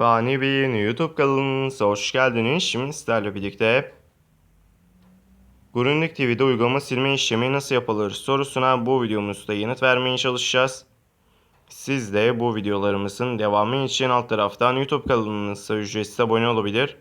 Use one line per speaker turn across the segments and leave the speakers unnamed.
Fani Bey'in YouTube kanalınıza hoş geldiniz. Şimdi sizlerle birlikte Grundig TV'de uygulama silme işlemi nasıl yapılır sorusuna bu videomuzda yanıt vermeye çalışacağız. Siz de bu videolarımızın devamı için alt taraftan YouTube kanalımıza ücretsiz abone olabilir.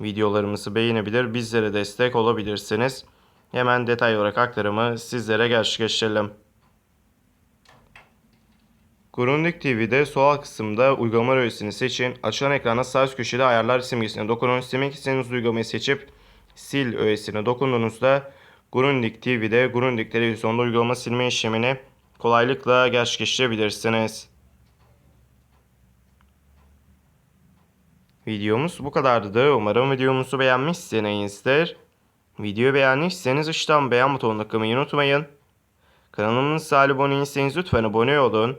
Videolarımızı beğenebilir, bizlere destek olabilirsiniz. Hemen detay olarak aktarımı sizlere gerçekleştirelim. Grundig TV'de sol alt kısımda uygulama öğesini seçin. Açılan ekrana sağ üst köşede ayarlar simgesine dokunun. Silmek istediğiniz uygulamayı seçip sil öğesine dokunduğunuzda Grundig TV'de Grundig televizyonda uygulama silme işlemini kolaylıkla gerçekleştirebilirsiniz. Videomuz bu kadardı. Umarım videomuzu beğenmişsinizdir. Videoyu beğendiyseniz aşağıdan beğen butonuna tıklamayı unutmayın. Kanalımıza abone değilseniz lütfen abone olun.